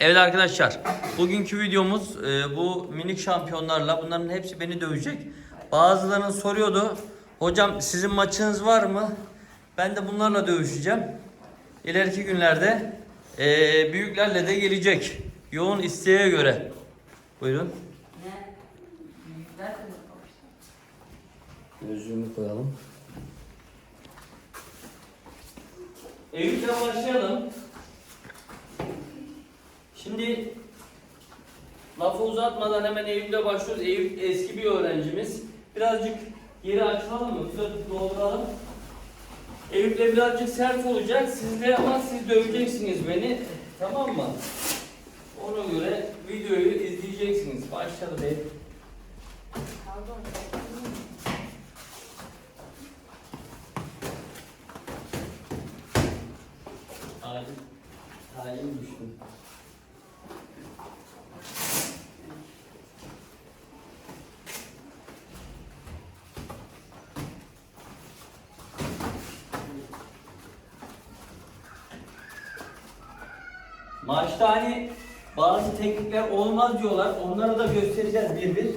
Evet arkadaşlar, bugünkü videomuz e, bu minik şampiyonlarla. Bunların hepsi beni dövecek. Bazılarının soruyordu, hocam sizin maçınız var mı? Ben de bunlarla dövüşeceğim. İleriki günlerde e, büyüklerle de gelecek. Yoğun isteğe göre. Buyurun. Gözlüğümü koyalım. Eyüp'le başlayalım. Şimdi lafı uzatmadan hemen Eyüp'le başlıyoruz. Eyüp eski bir öğrencimiz. Birazcık yeri açalım mı? Tutup dolduralım. Eyüp'le birazcık sert olacak. Siz de ama siz döveceksiniz beni. Tamam mı? Ona göre videoyu izleyeceksiniz. Başladı Eyüp. Halim, halim düştü. Maçta hani bazı teknikler olmaz diyorlar. Onları da göstereceğiz bir bir.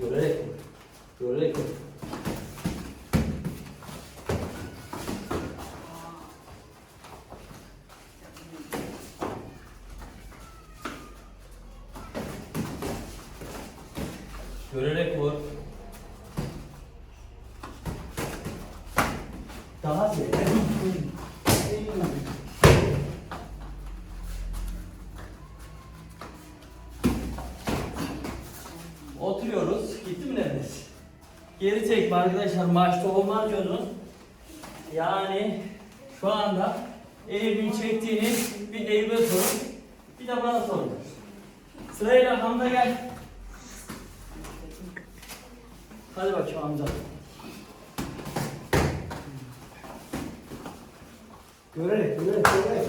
Görerek, görerek. Görerek vur. Daha ziyade. Oturuyoruz. Gitti mi nefes? Geri çekme arkadaşlar. Maçta olmaz diyordun. Yani şu anda Eyüp'ün çektiğiniz bir Eyüp'e sorun. Bir de bana sorun. Sırayla Hamza gel. Hadi bakayım Hamza. Görerek, görerek, görerek.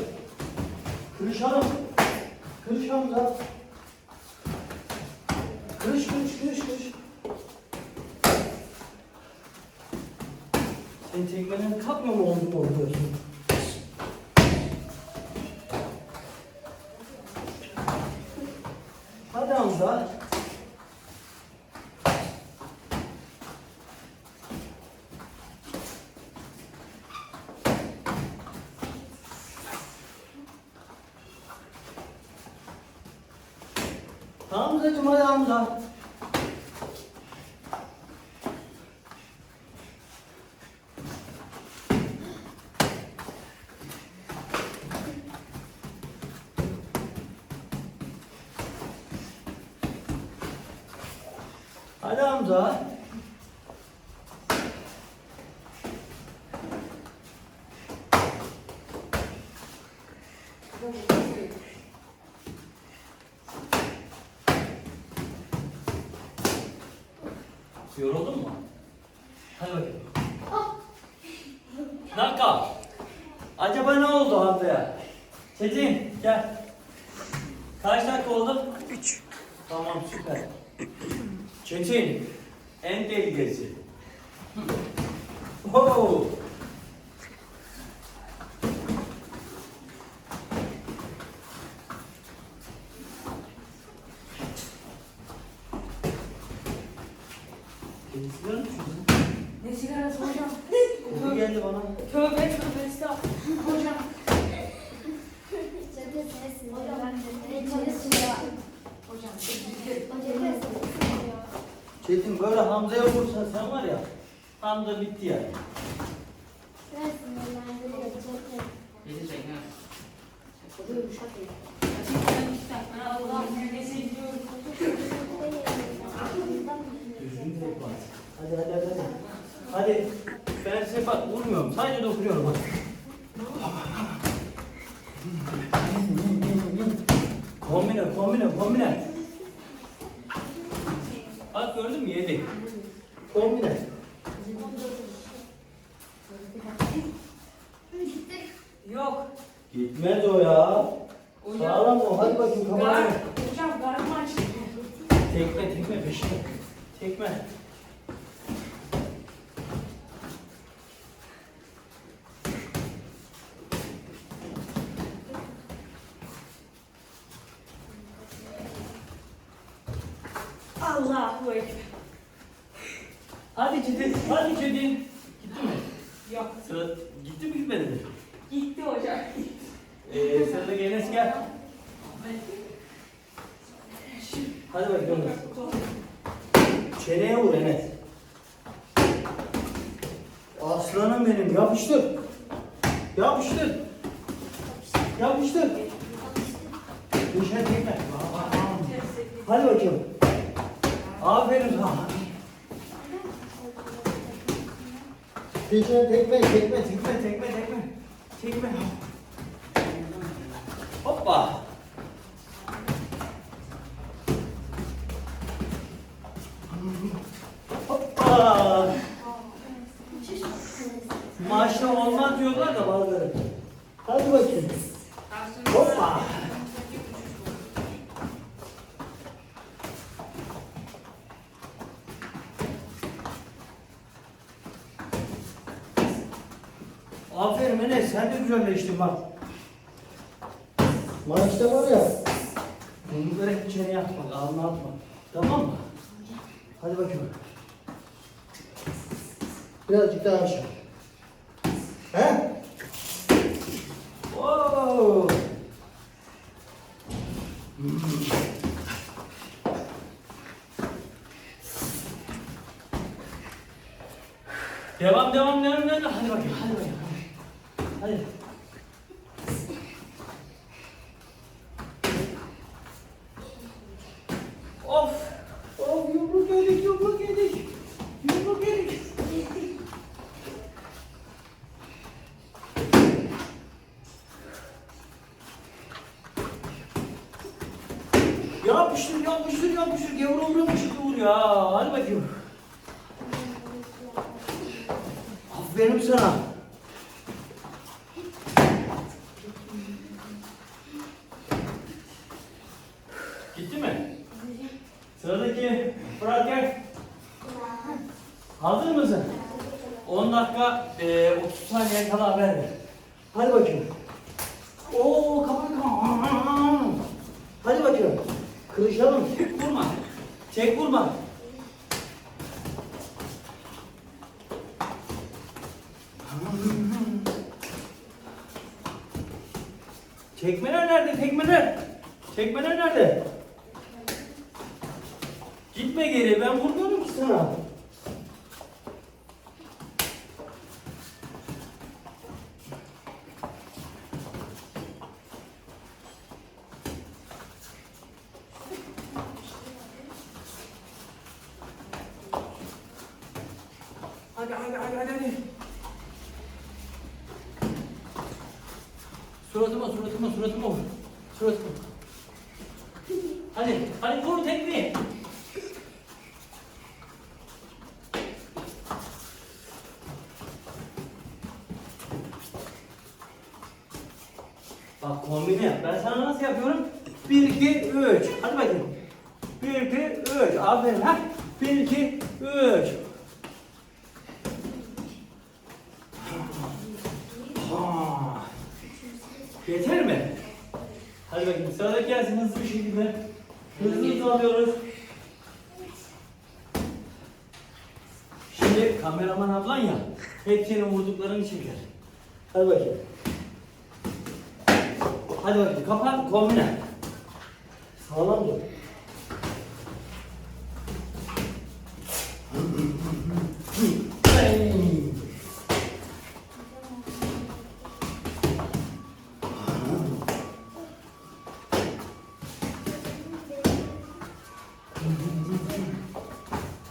Kırış hanım. Kırış Hamza. Kırış, kırış, kırış, kırış. Kapmıyor mu omzunu oluyorsun? Hadi Hamza. Hamzacım hadi Hamza. Hadi Hamza. Yoruldun mu? Hadi bakayım. Dakika. Acaba ne oldu Hamza'ya? Çetin gel. Kaç dakika oldu? 3. Tamam süper. Çetin en tehlikesi. Oo. Çetin böyle Hamza'ya vursan sen var ya. Hamza bitti yani. Düzgün bas. Hadi hadi hadi. Hadi. Hadi. Ben size bak vurmuyorum. Sadece dokunuyorum bak. Kombine, kombine, kombine. kombine. Yok. Gitmez o ya. Hocam, Sağlam o. Hadi bakayım kameraya. Hocam karnım açtı. Tekme tekme peşine. Tekme. Allahu Ekber. Hadi Çetin, hadi Çetin. Gitti mi? Yok. Sıra gitti mi gitmedi mi? Gitti hocam. Ee, sıradaki Enes gel. Hadi bakalım. Çeneye vur Enes. Aslanım benim yapıştır. Yapıştır. Yapıştır. Dışarı tekme. Hadi bakayım. Aferin sana. Dışarı tekme, tekme, tekme, tekme, tekme. Tekme. Hoppa. Hoppa. Maçta olmaz diyorlar da bazıları. Hadi bakayım. Hoppa. Aferin Enes sen de güzelleştin bak. Maçta var ya. Yumrukları hep içeriye atma, alnına atma. Tamam mı? Hadi bakayım. Birazcık daha aşağı. He? Oo. Devam, devam, devam, devam. Hadi bakayım, hadi bakayım. Hadi. Of. Of yumruk yedik, yumruk yedik. Yumruk yedik. Yapıştır, yapıştır, yapıştır. Gevur uğramış vur ya. Hadi bakayım. Aferin sana. Gitti mi? Sıradaki Fırat gel. Hazır mısın? 10 dakika, e, 30 saniye kala haber ver. Hadi bakayım. Oo kapat kapat. Hadi bakayım. Kırışalım. Vurma. Çek vurma. Çekmeler nerede? Tekmeler. Çekmeler nerede? Gitme geri. Ben vurmuyorum ki sana. Hadi hadi hadi hadi. hadi. Suratıma suratıma suratıma vur. Suratıma. Hadi hadi vur tekmeyi. Bak kombine yap. Ben sana nasıl yapıyorum? 1, 2, 3. Hadi bakayım. 1, 2, 3. Aferin ha. 1, 2, 3. Ha. Yeter mi? Hadi bakayım sıradaki gelsin hızlı bir şekilde. Hızlı hızlı alıyoruz. Şimdi kameraman ablan ya, hep senin vurduklarını çeker. Hadi bakayım. Hadi bakayım kapat kombine. Sağlam dur.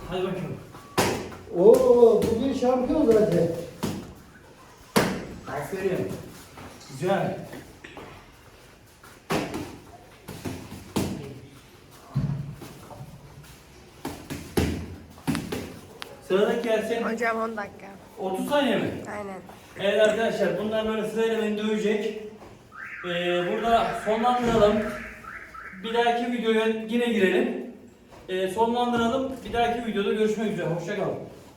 Hadi bakayım. Oo bugün şampiyon zaten. Aferin. Güzel. Sıradaki gelsin. Hocam 10 dakika. 30 saniye mi? Aynen. Evet arkadaşlar bunlar böyle sırayla beni dövecek. Ee, burada sonlandıralım. Bir dahaki videoya yine girelim. Ee, sonlandıralım. Bir dahaki videoda görüşmek üzere. Hoşçakalın.